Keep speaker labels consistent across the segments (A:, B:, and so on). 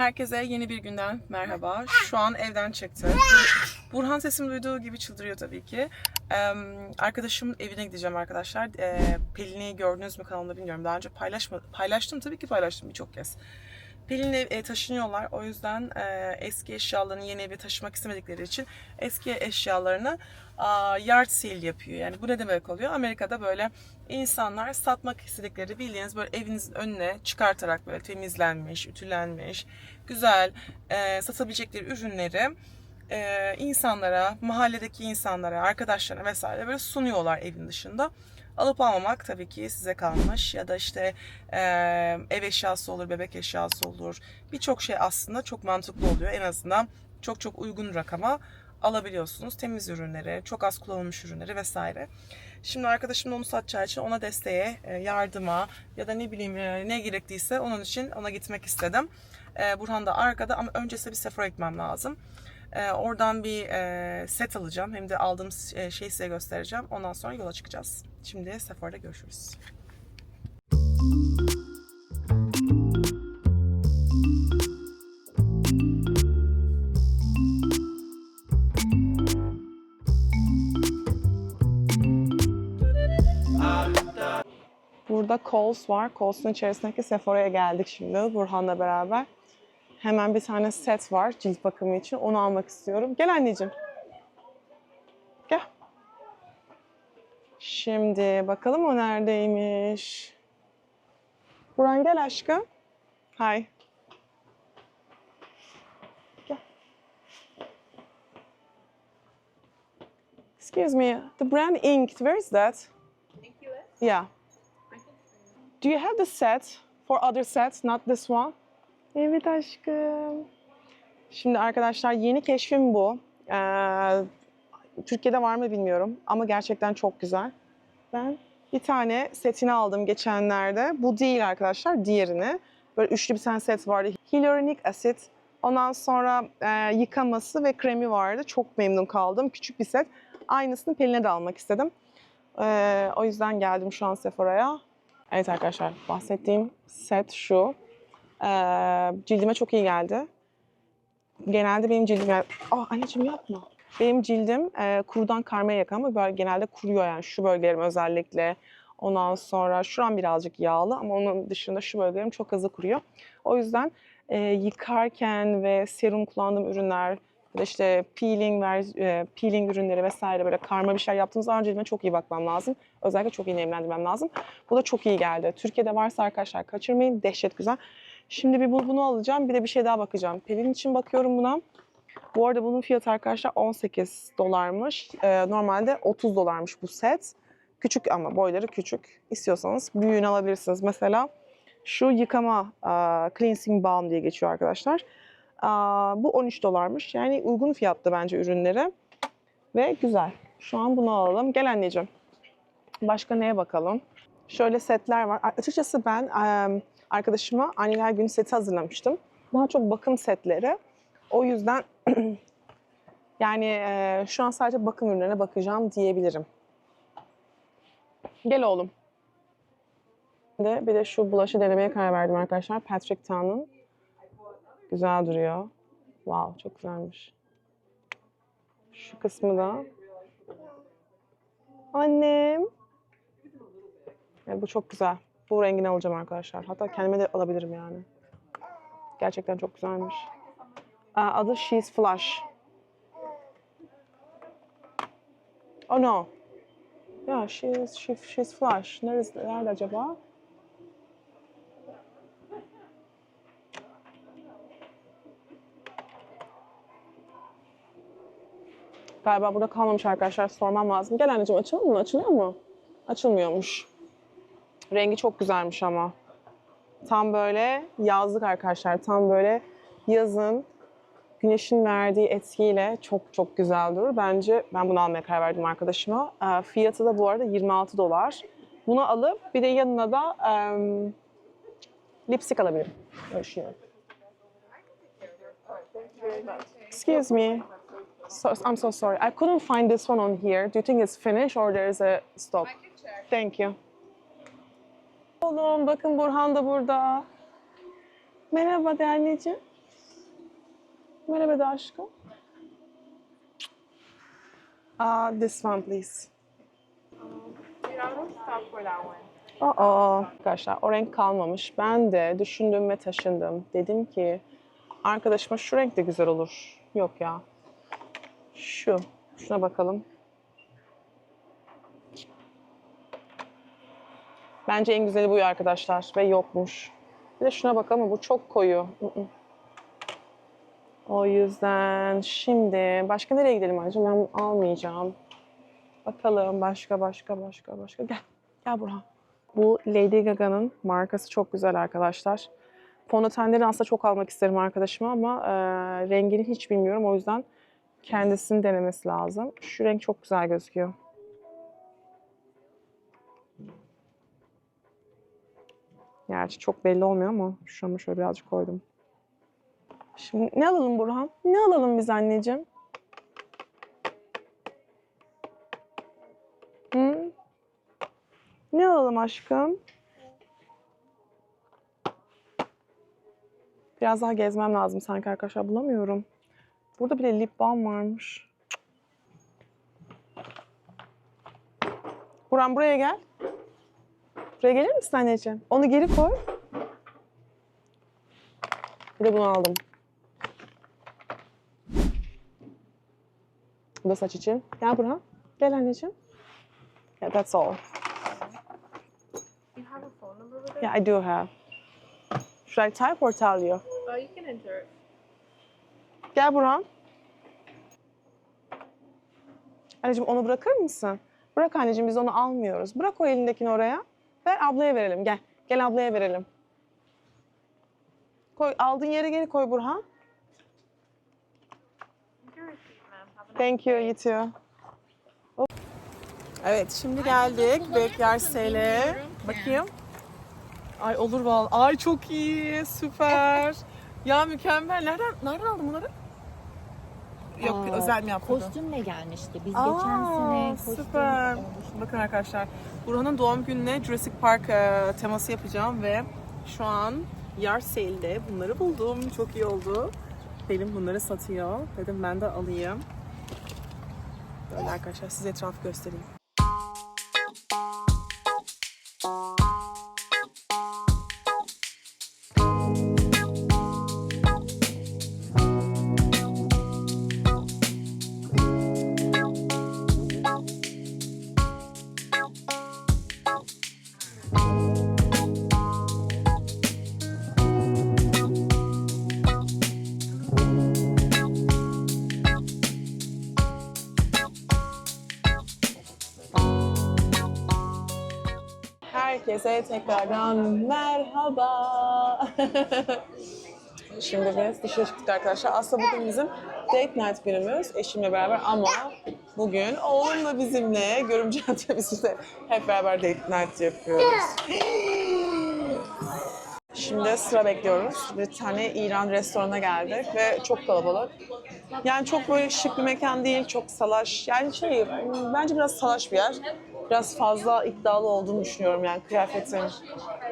A: Herkese yeni bir günden merhaba. Şu an evden çıktı. Burhan sesimi duyduğu gibi çıldırıyor tabii ki. Ee, arkadaşımın evine gideceğim arkadaşlar. Ee, Pelin'i gördünüz mü kanalımda bilmiyorum. Daha önce paylaşma, paylaştım tabii ki paylaştım birçok kez. Pelin'le e, taşınıyorlar. O yüzden e, eski eşyalarını yeni eve taşımak istemedikleri için eski eşyalarını a, yard sale yapıyor. Yani bu ne demek oluyor? Amerika'da böyle insanlar satmak istedikleri bildiğiniz böyle evinizin önüne çıkartarak böyle temizlenmiş, ütülenmiş, güzel e, satabilecekleri ürünleri e, insanlara, mahalledeki insanlara, arkadaşlarına vesaire böyle sunuyorlar evin dışında. Alıp almamak tabii ki size kalmış ya da işte e, ev eşyası olur, bebek eşyası olur. Birçok şey aslında çok mantıklı oluyor. En azından çok çok uygun rakama alabiliyorsunuz. Temiz ürünleri, çok az kullanılmış ürünleri vesaire. Şimdi arkadaşım da onu satacağı için ona desteğe, e, yardıma ya da ne bileyim e, ne gerekliyse onun için ona gitmek istedim. E, Burhan da arkada ama öncesinde bir Sephora gitmem lazım. Oradan bir set alacağım. Hem de aldığım şeyi size göstereceğim. Ondan sonra yola çıkacağız. Şimdi Sephora'da görüşürüz. Burada Kohl's var. Kohl's'un içerisindeki Sephora'ya geldik şimdi Burhan'la beraber. Hemen bir tane set var cilt bakımı için. Onu almak istiyorum. Gel anneciğim. Gel. Şimdi bakalım o neredeymiş. Burhan gel aşkım. Hi. Gel. Excuse me. The brand Inked. Where is that? Yeah. Do you have the set for other sets, not this one? Evet aşkım. Şimdi arkadaşlar yeni keşfim bu. Ee, Türkiye'de var mı bilmiyorum ama gerçekten çok güzel. Ben bir tane setini aldım geçenlerde. Bu değil arkadaşlar, diğerini. Böyle üçlü bir tane set vardı. Hyaluronic asit. Ondan sonra e, yıkaması ve kremi vardı. Çok memnun kaldım. Küçük bir set. Aynısını Pelin'e de almak istedim. Ee, o yüzden geldim şu an Sephora'ya. Evet arkadaşlar bahsettiğim set şu. Ee, cildime çok iyi geldi. Genelde benim cildim... Aa anneciğim yapma. Benim cildim e, kurudan karmaya yakın ama böyle genelde kuruyor yani şu bölgelerim özellikle. Ondan sonra şuram birazcık yağlı ama onun dışında şu bölgelerim çok hızlı kuruyor. O yüzden e, yıkarken ve serum kullandığım ürünler ya da işte peeling, e, peeling ürünleri vesaire böyle karma bir şey yaptığım zaman cildime çok iyi bakmam lazım. Özellikle çok iyi nemlendirmem lazım. Bu da çok iyi geldi. Türkiye'de varsa arkadaşlar kaçırmayın. Dehşet güzel. Şimdi bir bu- bunu alacağım. Bir de bir şey daha bakacağım. Pelin için bakıyorum buna. Bu arada bunun fiyatı arkadaşlar 18 dolarmış. Ee, normalde 30 dolarmış bu set. Küçük ama boyları küçük. İstiyorsanız büyüğünü alabilirsiniz. Mesela şu yıkama e, cleansing balm diye geçiyor arkadaşlar. Aa, bu 13 dolarmış. Yani uygun fiyatta bence ürünleri. Ve güzel. Şu an bunu alalım. Gel anneciğim. Başka neye bakalım? Şöyle setler var. Açıkçası ben arkadaşıma anneler günü seti hazırlamıştım. Daha çok bakım setleri. O yüzden yani şu an sadece bakım ürünlerine bakacağım diyebilirim. Gel oğlum. Bir de, bir de şu bulaşı denemeye karar verdim arkadaşlar. Patrick Ta'nın. Güzel duruyor. Wow, çok güzelmiş. Şu kısmı da. Annem. Evet, bu çok güzel. Bu rengini alacağım arkadaşlar. Hatta kendime de alabilirim yani. Gerçekten çok güzelmiş. Adı She's Flush. Oh no. Ya she's, she, she's flush. Neresi, nerede acaba? Galiba burada kalmamış arkadaşlar. Sormam lazım. Gel anneciğim açalım mı? Açılıyor mu? Açılmıyormuş. Rengi çok güzelmiş ama. Tam böyle yazlık arkadaşlar. Tam böyle yazın güneşin verdiği etkiyle çok çok güzel durur. Bence ben bunu almaya karar verdim arkadaşıma. Ee, fiyatı da bu arada 26 dolar. Bunu alıp bir de yanına da em, lipstick alabilirim. Düşünüyorum. Excuse me. So, I'm so sorry. I couldn't find this one on here. Do you think it's finished or there's a stop? Thank you. Oğlum bakın Burhan da burada. Merhaba de anneciğim. Merhaba da aşkım. Uh, this one please. Aa, arkadaşlar o renk kalmamış. Ben de düşündüm ve taşındım. Dedim ki arkadaşıma şu renk de güzel olur. Yok ya. Şu. Şuna bakalım. Bence en güzeli bu arkadaşlar ve yokmuş. Bir de şuna bakalım bu çok koyu. O yüzden şimdi başka nereye gidelim anneciğim? Ben almayacağım. Bakalım başka başka başka başka. Gel. Gel Burhan. Bu Lady Gaga'nın markası çok güzel arkadaşlar. Fondötenleri aslında çok almak isterim arkadaşıma ama e, rengini hiç bilmiyorum. O yüzden kendisini denemesi lazım. Şu renk çok güzel gözüküyor. Gerçi çok belli olmuyor ama şunu şöyle birazcık koydum. Şimdi ne alalım Burhan? Ne alalım biz anneciğim? Hı? Ne alalım aşkım? Biraz daha gezmem lazım sanki arkadaşlar bulamıyorum. Burada bile lip balm varmış. Burhan buraya gel. Buraya gelir misin anneciğim? Onu geri koy. Bir de bunu aldım. Bu da saç için. Gel Burhan. Gel anneciğim. Yeah, that's all.
B: You have a phone number with it?
A: Yeah, I do have. Should I type or tell you?
B: Oh, you can enter it.
A: Gel Burhan. Anneciğim onu bırakır mısın? Bırak anneciğim biz onu almıyoruz. Bırak o elindekini oraya. Ver ablaya verelim gel. Gel ablaya verelim. Koy aldığın yere geri koy Burhan. Thank you, you too. Evet, şimdi geldik Bekler Sele. Bakayım. Ay olur vallahi. Ay çok iyi, süper. ya mükemmel. Nereden nereden aldın bunları? Yok,
C: Aa,
A: özel mi yaptın?
C: Kostümle gelmişti. Biz
A: Aa,
C: geçen sene kostüm
A: süper. Bakın arkadaşlar, Burhan'ın doğum gününe Jurassic Park e, teması yapacağım ve şu an Yar Sale'de bunları buldum. Çok iyi oldu. Pelin bunları satıyor. Dedim ben de alayım. Böyle arkadaşlar size etrafı göstereyim. Herkese tekrardan merhaba. Şimdi biz dışarı çıktık arkadaşlar. Aslında bugün bizim date night günümüz eşimle beraber ama bugün oğlum da bizimle, görümcem de bizimle hep beraber date night yapıyoruz. Şimdi sıra bekliyoruz. Bir tane İran restoranına geldik ve çok kalabalık. Yani çok böyle şık bir mekan değil, çok salaş. Yani şey, bence biraz salaş bir yer. Biraz fazla iddialı olduğunu düşünüyorum yani kıyafetin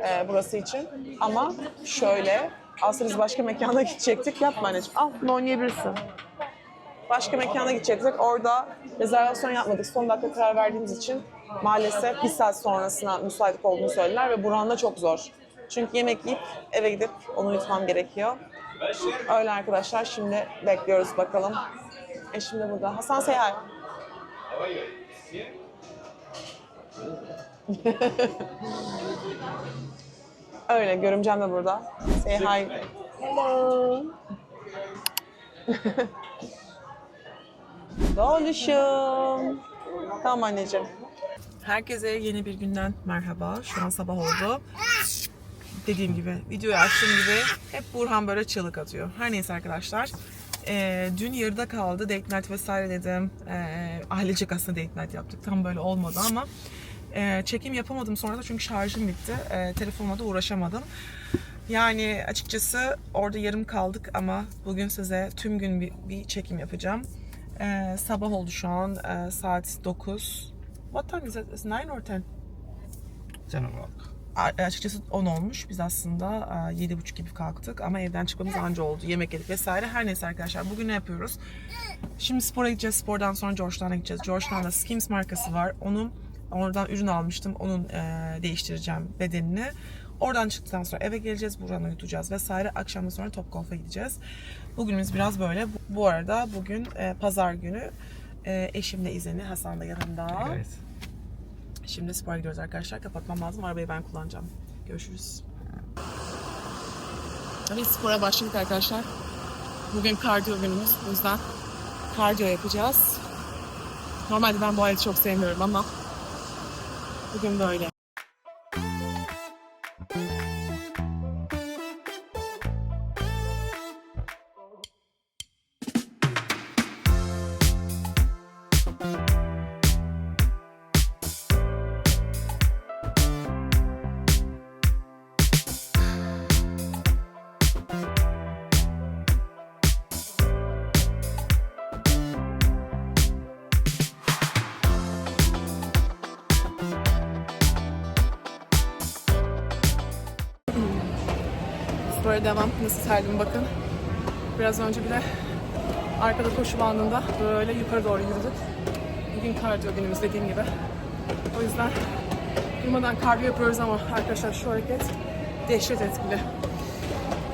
A: e, burası için. Ama şöyle, aslında biz başka mekana gidecektik. Yapma anneciğim, al bunu oynayabilirsin. Başka mekana gidecektik. Orada rezervasyon yapmadık. Son dakika karar verdiğimiz için maalesef bir saat sonrasına müsait olduğunu söylediler ve Burhan'da çok zor. Çünkü yemek yiyip eve gidip onu yutmam gerekiyor. Öyle arkadaşlar şimdi bekliyoruz bakalım. Eşim de burada. Hasan Öyle görümcem de burada. Say hi. Hello. Doluşum. Tamam anneciğim. Herkese yeni bir günden merhaba. Şu an sabah oldu. Dediğim gibi, videoyu açtığım gibi hep Burhan böyle çığlık atıyor. Her neyse arkadaşlar. Ee, dün yarıda kaldı. Date night vesaire dedim. Ee, ailecek aslında date night yaptık. Tam böyle olmadı ama e, çekim yapamadım sonra da çünkü şarjım bitti. E, telefonla da uğraşamadım. Yani açıkçası orada yarım kaldık ama bugün size tüm gün bir, bir çekim yapacağım. Ee, sabah oldu şu an. Ee, saat 9. What time is it? Is it 9 or 10?
D: 10 o'clock.
A: a- açıkçası 10 olmuş. Biz aslında e, 7.30 gibi kalktık ama evden çıkmamız anca oldu. Yemek yedik vesaire. Her neyse arkadaşlar bugün ne yapıyoruz? Şimdi spora gideceğiz. Spordan sonra Georgetown'a gideceğiz. Georgetown'da Skims markası var. Onun oradan ürün almıştım. Onun e, değiştireceğim bedenini. Oradan çıktıktan sonra eve geleceğiz. Buradan uyutacağız vesaire. Akşamdan sonra Topgolf'a gideceğiz. Bugünümüz biraz böyle. Bu, arada bugün e, pazar günü e, eşimle izini Hasan da yanımda. Şimdi spora gidiyoruz arkadaşlar. Kapatmam lazım. Arabayı ben kullanacağım. Görüşürüz. Biz spora başladık arkadaşlar. Bugün kardiyo günümüz. O yüzden kardiyo yapacağız. Normalde ben bu aleti çok sevmiyorum ama bugün böyle. Spora devam. Nasıl terlim bakın. Biraz önce bile arkada koşu bandında böyle yukarı doğru yürüdük. Bugün kardiyo günümüz dediğim gibi. O yüzden durmadan kardiyo yapıyoruz ama arkadaşlar şu hareket dehşet etkili.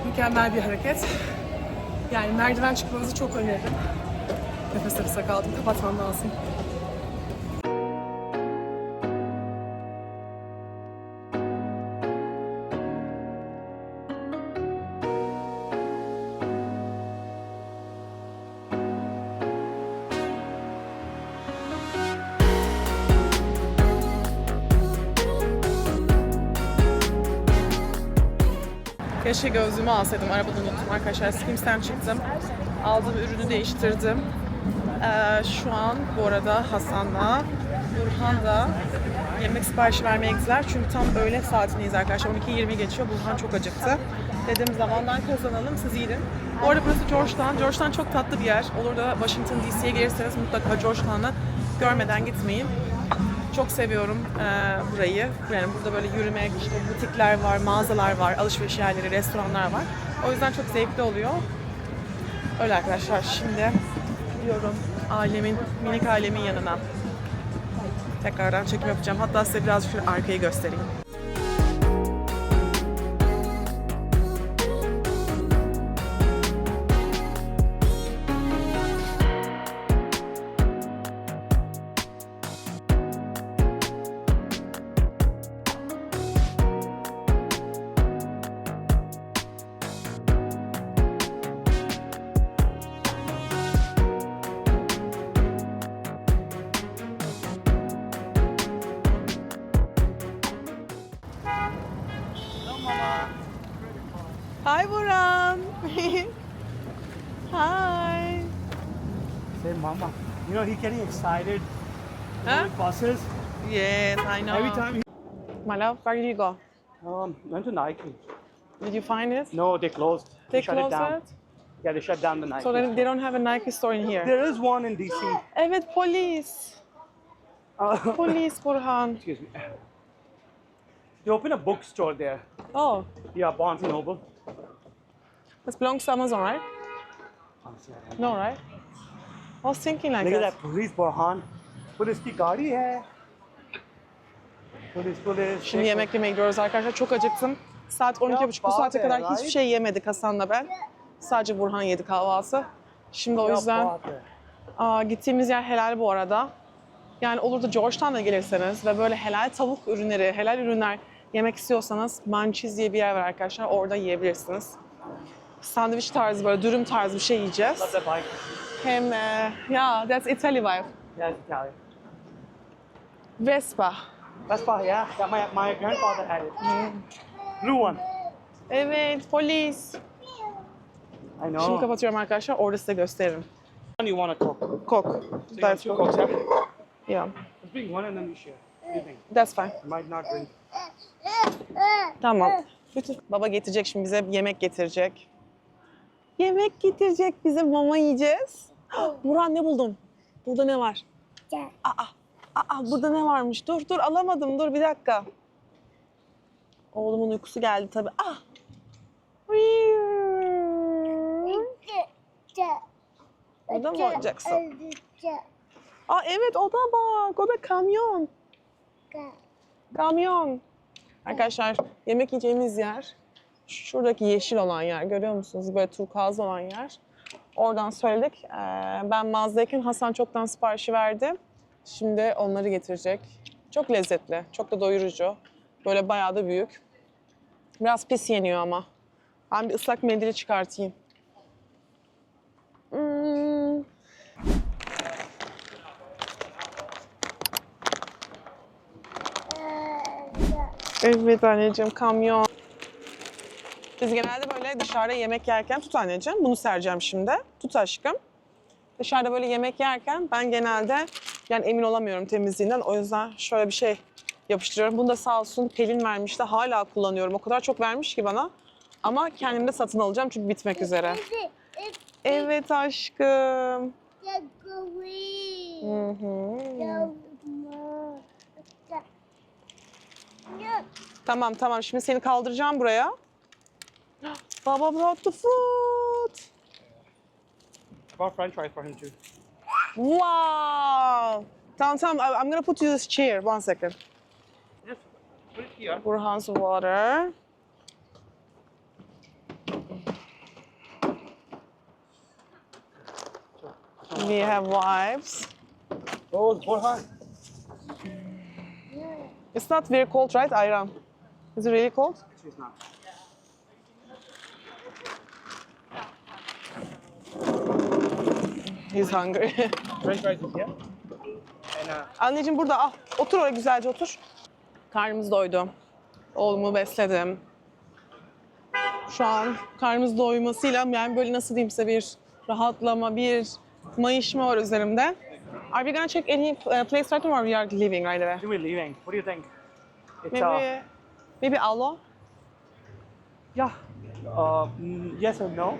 A: Mükemmel bir hareket. Yani merdiven çıkmanızı çok öneririm. Nefes nefese kaldım. Kapatmam lazım. Keşke gözlüğümü alsaydım. Arabada unuttum arkadaşlar. Skims'ten çıktım. Aldığım ürünü değiştirdim. Ee, şu an bu arada Hasan'la Burhan da yemek siparişi vermeye gittiler. Çünkü tam öğle saatindeyiz arkadaşlar. 12.20 geçiyor. Burhan çok acıktı. Dedim zamandan kazanalım siz yedin. Bu arada burası Georgetown. Georgetown çok tatlı bir yer. Olur da Washington DC'ye gelirseniz mutlaka Georgetown'ı görmeden gitmeyin. Çok seviyorum eee, burayı. Yani burada böyle yürümek, işte butikler var, mağazalar var, alışveriş yerleri, restoranlar var. O yüzden çok zevkli oluyor. Öyle arkadaşlar. Şimdi gidiyorum ailemin, minik ailemin yanına. Tekrardan çekim yapacağım. Hatta size birazcık şöyle arkayı göstereyim.
D: Getting excited.
A: Huh?
D: with buses.
A: Yes, I know.
D: Every time he
A: My love, where did you go?
D: um, went to Nike.
A: Did you find it?
D: No, they closed.
A: They
D: shut
A: closed
D: it down.
A: it?
D: Yeah, they shut down the Nike.
A: So then they don't have a Nike store in here.
D: There is one in DC.
A: Evet polis.
D: Uh,
A: Polis Burhan.
D: excuse me. They opened a bookstore there.
A: Oh,
D: Yeah, Barnes and Noble.
A: this belongs to Amazon, right?
D: Honestly, I
A: No, right? I was thinking like
D: Look that. Look at
A: that
D: police Burhan. Polis ki gari hai. Polis polis.
A: Şimdi yemek yemeye gidiyoruz arkadaşlar. Çok acıktım. Saat 12.30 bu saate kadar hiçbir şey yemedik Hasan'la ben. Sadece Burhan yedi kahvaltı. Şimdi o yüzden aa, gittiğimiz yer helal bu arada. Yani olur da George'tan da gelirseniz ve böyle helal tavuk ürünleri, helal ürünler yemek istiyorsanız Manchiz diye bir yer var arkadaşlar. Orada yiyebilirsiniz. Sandviç tarzı böyle dürüm tarzı bir şey yiyeceğiz. Hem e, ya that's Italy vibe.
D: Yeah, it's Italian.
A: Vespa.
D: Why, yeah. That my, my grandfather had it. Blue one.
A: Evet polis.
D: I
A: Şimdi
D: know.
A: kapatıyorum arkadaşlar. Orada size gösteririm.
D: one you want to cook.
A: Coke.
D: So
A: That's
D: two
A: Coke.
D: Cokes, yeah?
A: Yeah,
D: Let's bring one and then we share.
A: That's fine.
D: Might not drink.
A: Tamam. Bütün baba getirecek şimdi bize yemek getirecek. Yemek getirecek bize mama yiyeceğiz. Burhan ne buldun? Burada ne var? Aa, aa burada ne varmış? Dur dur alamadım dur bir dakika. Oğlumun uykusu geldi tabii. Ah! Orada mı oynayacaksın? Aa evet o da bak. O da kamyon. Kamyon. Arkadaşlar yemek yiyeceğimiz yer şuradaki yeşil olan yer görüyor musunuz? Böyle turkuaz olan yer. Oradan söyledik. Ee, ben mağazadayken Hasan çoktan siparişi verdi. Şimdi onları getirecek. Çok lezzetli, çok da doyurucu. Böyle bayağı da büyük. Biraz pis yeniyor ama. Ben bir ıslak mendili çıkartayım. Hmm. Evet anneciğim kamyon. Biz genelde böyle dışarıda yemek yerken tut anneciğim bunu sereceğim şimdi. Tut aşkım. Dışarıda böyle yemek yerken ben genelde yani emin olamıyorum temizliğinden. O yüzden şöyle bir şey yapıştırıyorum. Bunu da sağ olsun Pelin vermişti. Hala kullanıyorum. O kadar çok vermiş ki bana. Ama kendim de satın alacağım çünkü bitmek üzere. Evet aşkım. Hı hı. Tamam tamam şimdi seni kaldıracağım buraya. Baba brought the food.
D: Bought french fries for him too.
A: Wow. Tamam tamam I- I'm gonna put you this chair. One second.
D: Just put it here.
A: Burhan's water. We have wipes.
D: Oh, Borhan.
A: It's not very cold, right, Ayran? Is it really cold?
D: She's not.
A: He's hungry.
D: French fries is here. And uh,
A: Anneciğim burada al. Otur oraya güzelce otur. Karnımız doydu. Oğlumu besledim. Şu an karnımız doymasıyla yani böyle nasıl diyeyim size bir rahatlama, bir mayışma var üzerimde. Are we gonna check any uh, place right now or we are leaving right away?
D: We're leaving. What do you think? It's
A: Maybe,
D: uh,
A: maybe Alo?
D: yeah. Uh, mm, yes or no?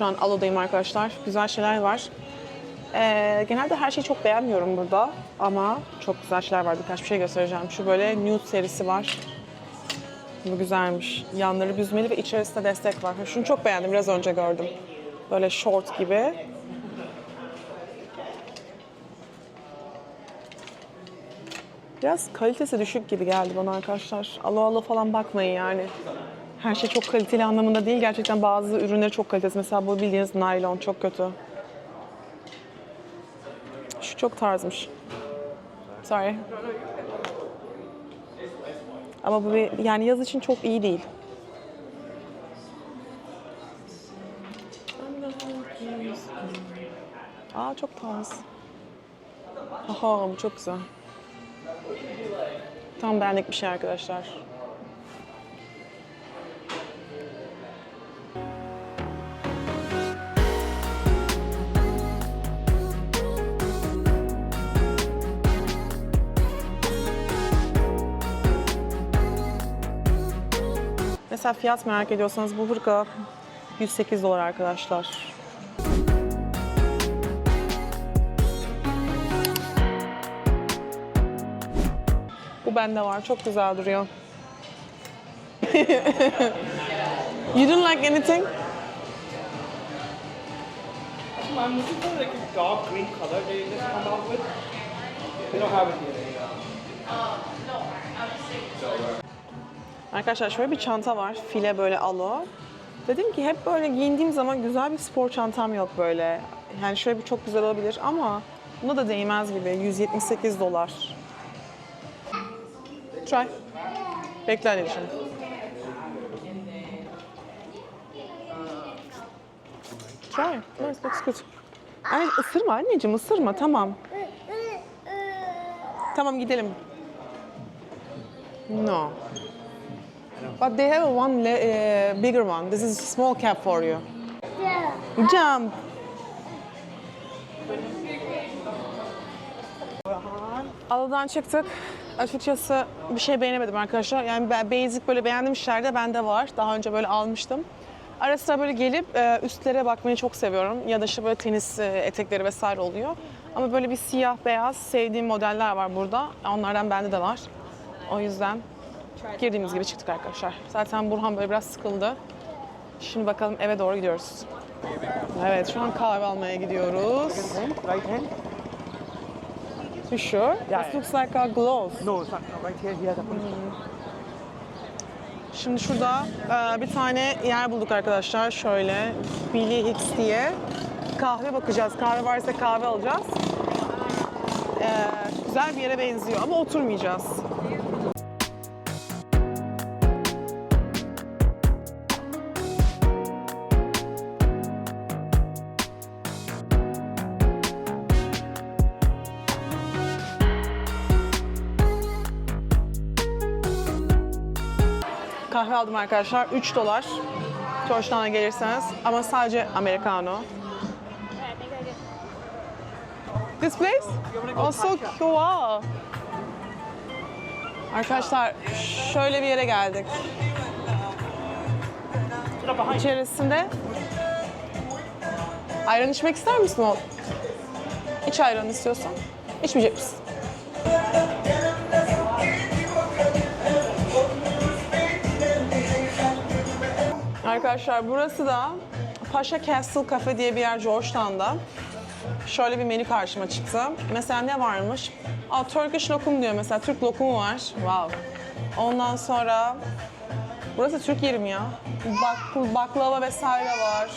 A: Şu an Alo'dayım arkadaşlar. Güzel şeyler var. Ee, genelde her şeyi çok beğenmiyorum burada. Ama çok güzel şeyler var. Birkaç bir şey göstereceğim. Şu böyle nude serisi var. Bu güzelmiş. Yanları büzmeli ve içerisinde destek var. Şunu çok beğendim. Biraz önce gördüm. Böyle short gibi. Biraz kalitesi düşük gibi geldi bana arkadaşlar. Alo alo falan bakmayın yani. Her şey çok kaliteli anlamında değil. Gerçekten bazı ürünleri çok kaliteli. Mesela bu bildiğiniz naylon çok kötü. Şu çok tarzmış. Sorry. Ama bu bir, yani yaz için çok iyi değil. Aa çok tarz. Aha bu çok güzel. Tam benlik bir şey arkadaşlar. Mesela fiyat merak ediyorsanız bu hırka 108 dolar arkadaşlar. Bu bende var. Çok güzel duruyor. you don't like anything?
D: I'm looking for like a dark green color they just come out with. They don't have it here.
A: Arkadaşlar şöyle bir çanta var. File böyle alo. Dedim ki hep böyle giyindiğim zaman güzel bir spor çantam yok böyle. Yani şöyle bir çok güzel olabilir ama buna da değmez gibi. 178 dolar. Try. Bekle anneciğim. Try. Nice, looks good. Ay, ısırma anneciğim, ısırma. Tamam. Tamam gidelim. No. But they have one uh, bigger one. This is small cap for you. Jump. Aladan çıktık. Açıkçası bir şey beğenemedim arkadaşlar. Yani basic böyle beğendiğim şeyler de bende var. Daha önce böyle almıştım. Ara sıra böyle gelip e, üstlere bakmayı çok seviyorum. Ya da işte böyle tenis e, etekleri vesaire oluyor. Ama böyle bir siyah beyaz sevdiğim modeller var burada. Onlardan bende de var. O yüzden girdiğimiz gibi çıktık arkadaşlar. Zaten Burhan böyle biraz sıkıldı. Şimdi bakalım eve doğru gidiyoruz. Evet şu an kahve almaya gidiyoruz.
D: Right hand?
A: You sure?
D: Yeah,
A: This looks like a glove.
D: No, it's not. no, Right here, here. The
A: Şimdi şurada e, bir tane yer bulduk arkadaşlar. Şöyle Billy Hicks diye. Kahve bakacağız. Kahve varsa kahve alacağız. E, güzel bir yere benziyor ama oturmayacağız. Kahve aldım arkadaşlar. 3 dolar. Georgetown'a gelirseniz. Ama sadece Americano. This place? Oh, so cool. Arkadaşlar şöyle bir yere geldik. İçerisinde ayran içmek ister misin oğlum? İç ayran istiyorsan. İçmeyecek misin? Arkadaşlar burası da Paşa Castle Cafe diye bir yer Georgetown'da. Şöyle bir menü karşıma çıktı. Mesela ne varmış? Aa, Turkish lokum diyor mesela. Türk lokumu var. Wow. Ondan sonra burası Türk yeri ya? Bak, baklava vesaire var.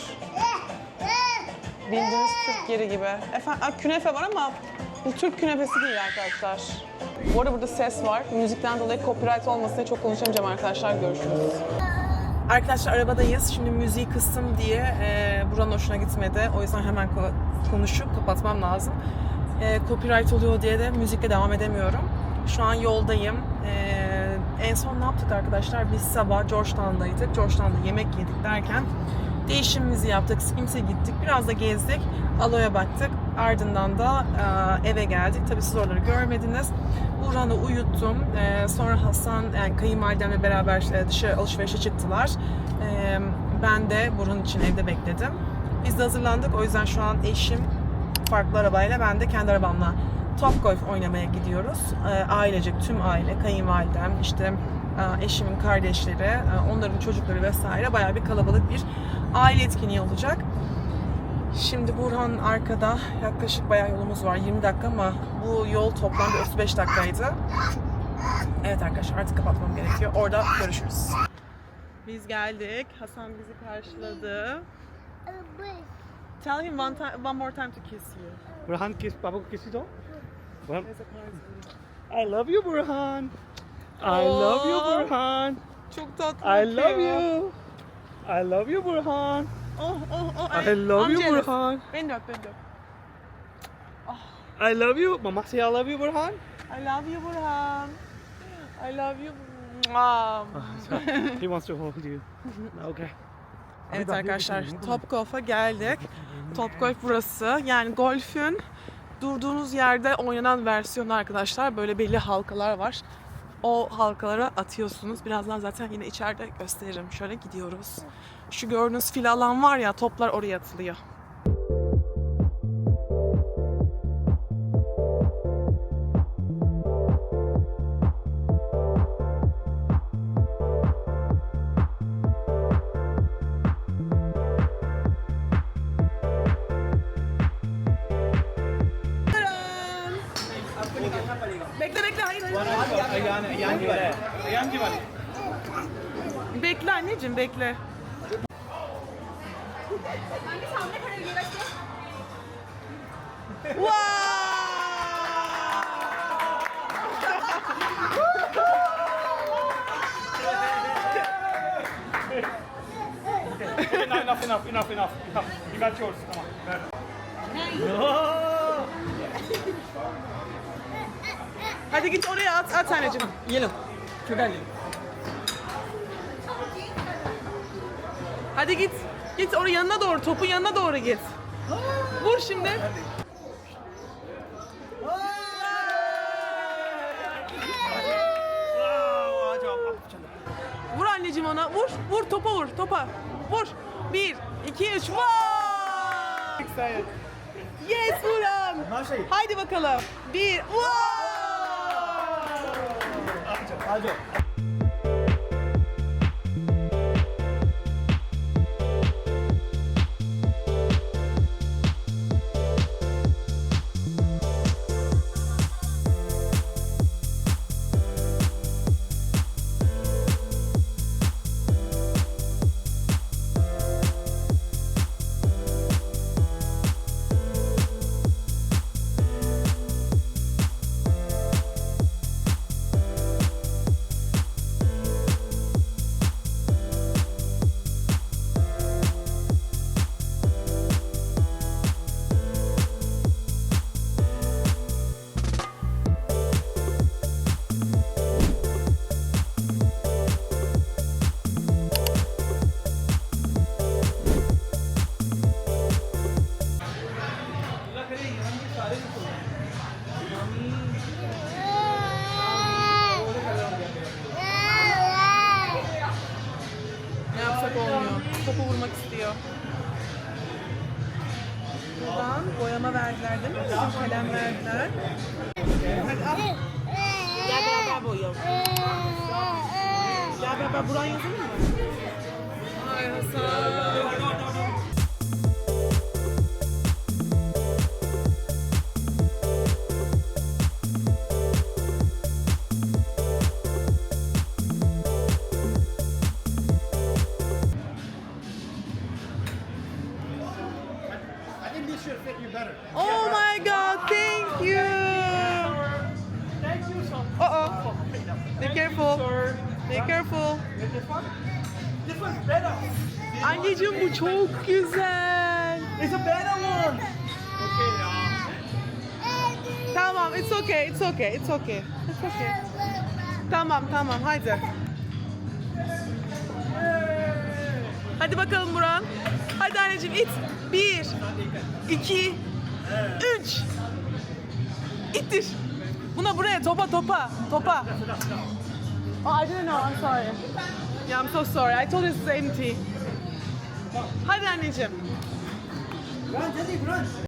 A: Bildiğiniz Türk yeri gibi. Efendim, aa, künefe var ama bu Türk künefesi değil arkadaşlar. Bu arada burada ses var. Müzikten dolayı copyright olmasın diye çok konuşamayacağım arkadaşlar. Görüşürüz. Arkadaşlar arabadayız. Şimdi müziği kıstım diye e, buranın hoşuna gitmedi. O yüzden hemen ko- konuşup kapatmam lazım. E, copyright oluyor diye de müzikle devam edemiyorum. Şu an yoldayım. E, en son ne yaptık arkadaşlar? Biz sabah Georgetown'daydık. Georgetown'da yemek yedik derken değişimimizi yaptık. Skims'e gittik. Biraz da gezdik. Aloya baktık. Ardından da e, eve geldik. Tabii siz oraları görmediniz. Burhan'ı uyuttum. E, sonra Hasan, yani kayınvalidemle beraber e, alışverişe çıktılar. E, ben de Burhan için evde bekledim. Biz de hazırlandık. O yüzden şu an eşim farklı arabayla ben de kendi arabamla Top Golf oynamaya gidiyoruz. E, ailecek, tüm aile, kayınvalidem, işte e, eşimin kardeşleri, e, onların çocukları vesaire bayağı bir kalabalık bir aile etkinliği olacak. Şimdi Burhan arkada yaklaşık bayağı yolumuz var 20 dakika ama bu yol toplamda 35 dakikaydı. Evet arkadaşlar artık kapatmam gerekiyor. Orada görüşürüz. Biz geldik. Hasan bizi karşıladı. Tell him one, time, one more time to kiss you.
D: Burhan, kiss. Ko kiss ito. Burhan. I love you, Burhan. I love you. Burhan.
A: Çok tatlı.
D: I love you. I love you, Burhan.
A: Oh oh oh.
D: I love
A: I'm
D: you,
A: jealous.
D: Burhan.
A: Beni de öp, beni de öp.
D: I love you. Mama say I love you, Burhan.
A: I love you Burhan. I love you. Mwah.
D: he wants to hold you. Okay.
A: Evet arkadaşlar Top Golf'a geldik. Top Golf burası. Yani golfün durduğunuz yerde oynanan versiyonu arkadaşlar. Böyle belli halkalar var. O halkalara atıyorsunuz. Birazdan zaten yine içeride gösteririm. Şöyle gidiyoruz. Şu gördüğünüz fil alan var ya toplar oraya atılıyor. Anneciğim bekle.
D: enough, enough, enough, enough, enough. You got yours. Come on. No.
A: Hadi git oraya at at anneciğim. Yiyelim. Hadi git. Git oraya yanına doğru, topun yanına doğru git. Vur şimdi. Vur anneciğim ona. Vur. Vur topa vur. Topa. Vur. Bir, iki, üç.
D: Excited.
A: Yes.
D: Maşayı.
A: Haydi bakalım. Bir. Wow!
D: Hadi.
A: Careful. Be careful. Anneciğim bu çok güzel.
D: It's a better one. Okay,
A: Tamam, it's okay, it's okay, it's okay. It's okay. Tamam, tamam, hadi. Hadi bakalım Buran. Hadi anneciğim it. Bir, iki, üç. İttir. Buna buraya topa topa topa. Oh, I didn't know. I'm sorry. Yeah, I'm so sorry. I told you it's empty. Hadi anneciğim.
D: run, Teddy, run.